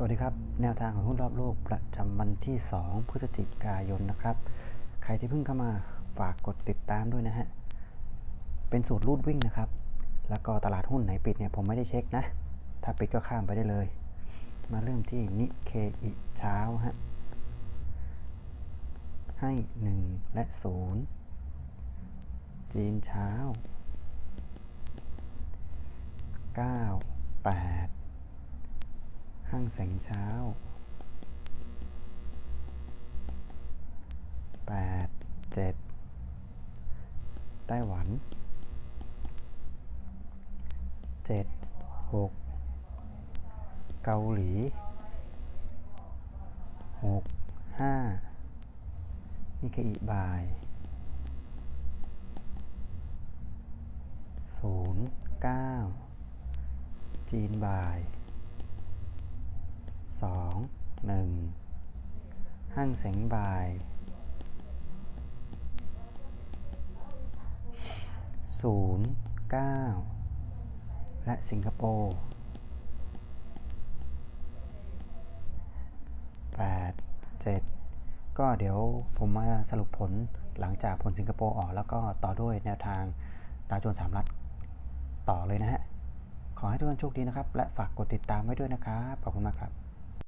สวัสดีครับ แนวทางของหุ้นรอบโลกประจำวันที่ 2 พฤศจิกายนนะครับ ใครที่เพิ่งเข้ามาฝากกดติดตามด้วยนะฮะ เป็นสูตรรูดวิ่งนะครับ แล้วก็ตลาดหุ้นไหนปิดเนี่ยผมไม่ได้เช็คนะ ถ้าปิดก็ข้ามไปได้เลย มาเริ่มที่นิเคอิเช้าฮะ ให้ 1 และ 0 จีนเช้า 9 8างแสงเช้า 8 7 ไต้หวัน 7 6 เกาหลี 6 5 นิเคอิบาย 0 9 จีนบาย สองหนึ่งห้างเสงบายศูนย์เก้าและสิงคโปร์แปดเจ็ดก็เดี๋ยวผมมาสรุปผลหลังจากผลสิงคโปร์ออกแล้วก็ต่อด้วยแนวทางดาวโจนส์สามรัฐต่อเลยนะฮะ ขอให้ทุกท่านโชคดีนะครับ และฝากกดติดตามไว้ด้วยนะครับ ขอบคุณมากครับ